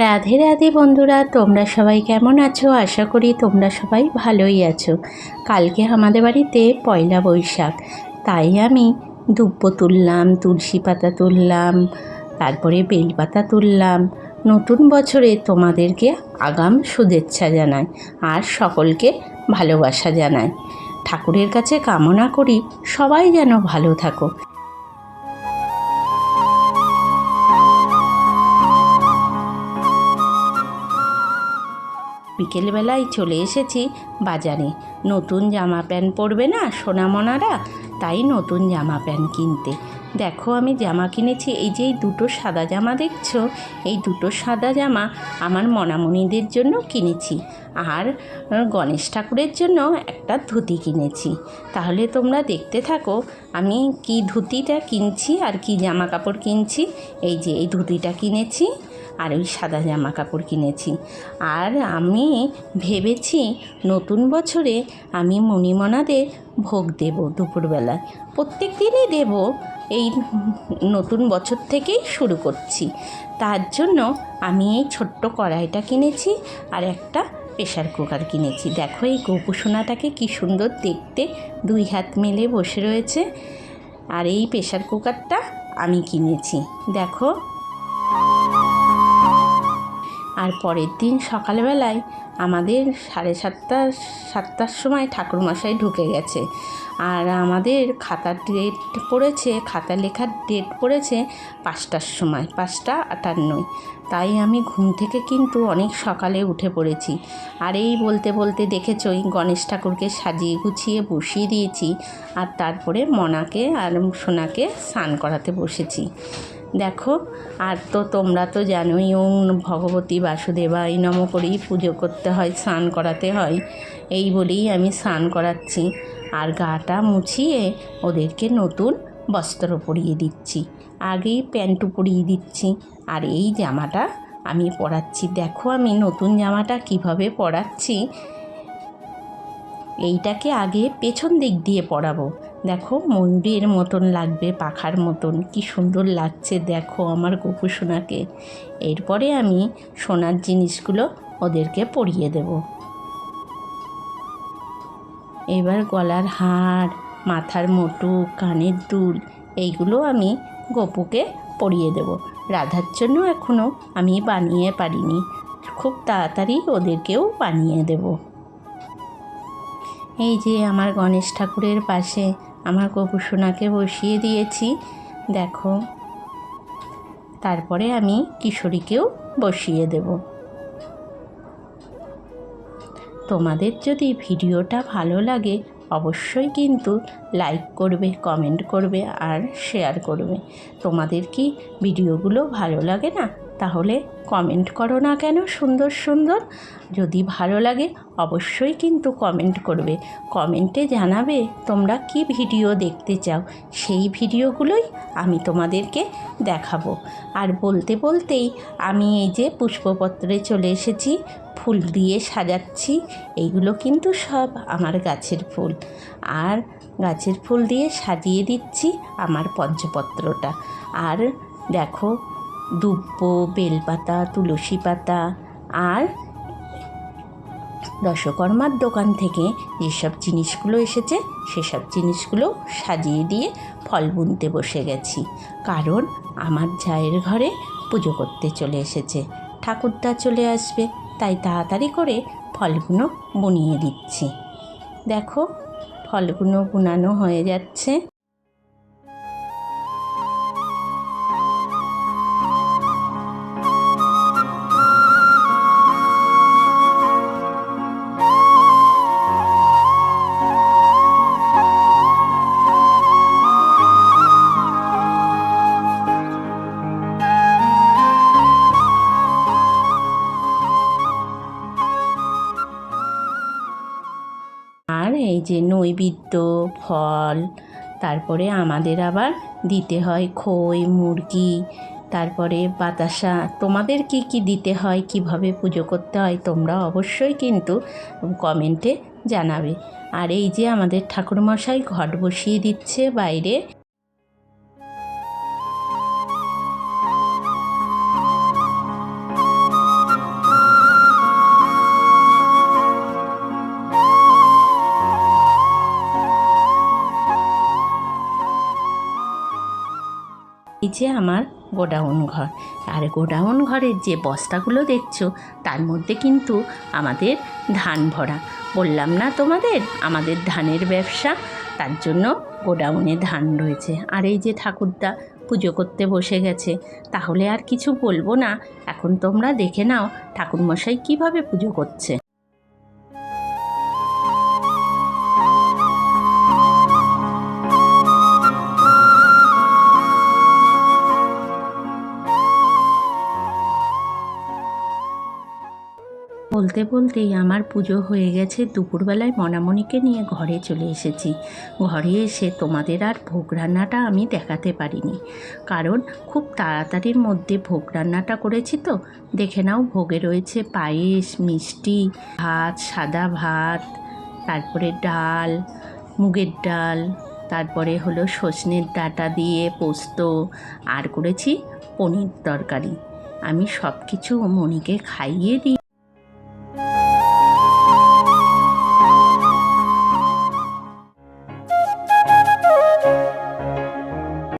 রাধে রাধে বন্ধুরা, তোমরা সবাই কেমন আছো? আশা করি তোমরা সবাই ভালোই আছো। কালকে আমাদের বাড়িতে পয়লা বৈশাখ, তাই আমি দুব্বো তুললাম, তুলসী পাতা তুললাম, তারপরে বেলপাতা তুললাম। নতুন বছরে তোমাদেরকে আগাম শুভেচ্ছা জানাই আর সকলকে ভালোবাসা জানাই। ঠাকুরের কাছে কামনা করি সবাই যেন ভালো থাকো। বিকেলবেলায় চলে এসেছি বাজারে। নতুন জামা প্যান্ট পরবে না সোনামনারা? তাই নতুন জামা প্যান্ট কিনতে। দেখো আমি জামা কিনেছি, এই যে এই দুটো সাদা জামা দেখছ? এই দুটো সাদা জামা আমার মনামণিদের জন্য কিনেছি। আর গণেশ ঠাকুরের জন্য একটা ধুতি কিনেছি। তাহলে তোমরা দেখতে থাকো, আমি কি ধুতিটা কিনছি আর কি জামা কাপড় কিনছি? এই যে এই ধুতিটা কিনেছি। আর ওই সাদা জামা কাপড় কিনেছি। আর আমি ভেবেছি নতুন বছরে আমি মণিমনাদের ভোগ দেব দুপুরবেলায়। প্রত্যেক দিনই দেব এই নতুন বছর থেকেই শুরু করছি। তার জন্য আমি এই ছোট্ট কড়াইটা কিনেছি আর একটা প্রেশার কুকার কিনেছি। দেখো এই গোপুসোনাটাকে কি সুন্দর দেখতে। দুই হাত মেলে বসে রয়েছে। আর এই প্রেশার কুকারটা আমি কিনেছি। দেখো আর পরের দিন সকালবেলায় আমাদের সাড়ে সাতটা, সাতটার সময় ঠাকুরমশাই ঢুকে গেছে। আর আমাদের খাতার ডেট পড়েছে, খাতা লেখার ডেট পড়েছে পাঁচটার সময়, পাঁচটা আটান্নয়। তাই আমি ঘুম থেকে কিন্তু অনেক সকালে উঠে পড়েছি। আর এই বলতে বলতে দেখেছই, গণেশ ঠাকুরকে সাজিয়ে গুছিয়ে বসিয়ে দিয়েছি। আর তারপরে মনাকে আর সোনাকে স্নান করাতে বসেছি। দেখো, আর তো তোমরা তো জানোই, ওম ভগবতী বাসুদেবা এই নম করেই পুজো করতে হয়, স্নান করাতে হয়। এই বলেই আমি স্নান করাচ্ছি। আর গাটা মুছিয়ে ওদেরকে নতুন বস্ত্র পরিয়ে দিচ্ছি। আগেই প্যান্টু পরিয়ে দিচ্ছি। আর এই জামাটা আমি পরাচ্ছি। দেখো আমি নতুন জামাটা কীভাবে পরাচ্ছি। এইটাকে আগে পেছন দিক দিয়ে পরাবো দেখো ময়ূরের মতন লাগবে, পাখার মতন। কি সুন্দর লাগছে, দেখো আমার গোপু সোনাকে। এরপরে আমি সোনার জিনিসগুলো ওদেরকে পরিয়ে দেব। এবার গলার হার, মাথার মোটু, কানের দুল, এইগুলো আমি গপুকে পরিয়ে দেব। রাধার জন্য এখনও আমি বানিয়ে পারিনি। খুব তাড়াতাড়ি ওদেরকেও বানিয়ে দেব। এই যে আমার গণেশ ঠাকুরের পাশে আমার গোপুসোনাকে বসিয়ে দিয়েছি, দেখো। তারপরে আমি কিশোরীকেও বসিয়ে দেব। তোমাদের যদি ভিডিওটা ভালো লাগে, অবশ্যই কিন্তু লাইক করবে, কমেন্ট করবে আর শেয়ার করবে। তোমাদের কি ভিডিওগুলো ভালো লাগে না? তাহলে কমেন্ট করো না কেন, সুন্দর সুন্দর। যদি ভালো লাগে, অবশ্যই কিন্তু কমেন্ট করবে। কমেন্টে জানাবে তোমরা কি ভিডিও দেখতে চাও। সেই ভিডিওগুলোই আমি তোমাদেরকে দেখাবো। আর বলতে বলতেই আমি এই যে পুষ্পপত্রে চলে এসেছি, ফুল দিয়ে সাজাচ্ছি, এইগুলো কিন্তু সব আমার গাছের ফুল। আর গাছের ফুল দিয়ে সাজিয়ে দিচ্ছি আমার পঞ্চপত্রটা। আর দেখো দুব্ব, বেলপাতা, তুলসী পাতা আর দশকর্মার দোকান থেকে যেসব জিনিসগুলো এসেছে, সেসব জিনিসগুলো সাজিয়ে দিয়ে ফল বুনতে বসে গেছি। কারণ আমার জায়ের ঘরে পুজো করতে চলে এসেছে। ঠাকুরদা চলে আসবে, তাই তাড়াতাড়ি করে ফলগুলো বুনিয়ে দিচ্ছি। দেখো, ফলগুলো বুনানো হয়ে যাচ্ছে। আর এই যে নৈবেদ্য, ফল, তারপরে আমাদের আবার দিতে হয় খই, মুরগি, তারপরে বাতাসা। তোমাদের কি কি দিতে হয়, কীভাবে পুজো করতে হয়, তোমরা অবশ্যই কিন্তু কমেন্টে জানাবে। আর এই যে আমাদের ঠাকুরমশাই ঘট বসিয়ে দিচ্ছে বাইরে। যে আমার গোডাউন ঘর। আর গোডাউন ঘরের যে বস্তাগুলো দেখছ, তার মধ্যে কিন্তু আমাদের ধান ভরা। বললাম না তোমাদের? আমাদের ধানের ব্যবসা, তার জন্য গোডাউনে ধান রয়েছে। আর এই যে ঠাকুরদা পুজো করতে বসে গেছে, তাহলে আর কিছু বলব না। এখন তোমরা দেখে নাও ঠাকুরমশাই কীভাবে পুজো করছে। বলতে বলতেই আমার পুজো হয়ে গেছে। দুপুরবেলায় মনামণিকে নিয়ে ঘরে চলে এসেছি। ঘরে এসে তোমাদের আর ভোগ রান্নাটা আমি দেখাতে পারিনি। কারণ খুব তাড়াতাড়ির মধ্যে ভোগ রান্নাটা করেছি তো। দেখে নাও, ভোগে রয়েছে পায়েস, মিষ্টি, ভাত, সাদা ভাত, তারপরে ডাল, মুগের ডাল, তারপরে হলো সজনের ডাঁটা দিয়ে পোস্ত, আর করেছি পনির তরকারি। আমি সব কিছু মণিকে খাইয়ে দিই।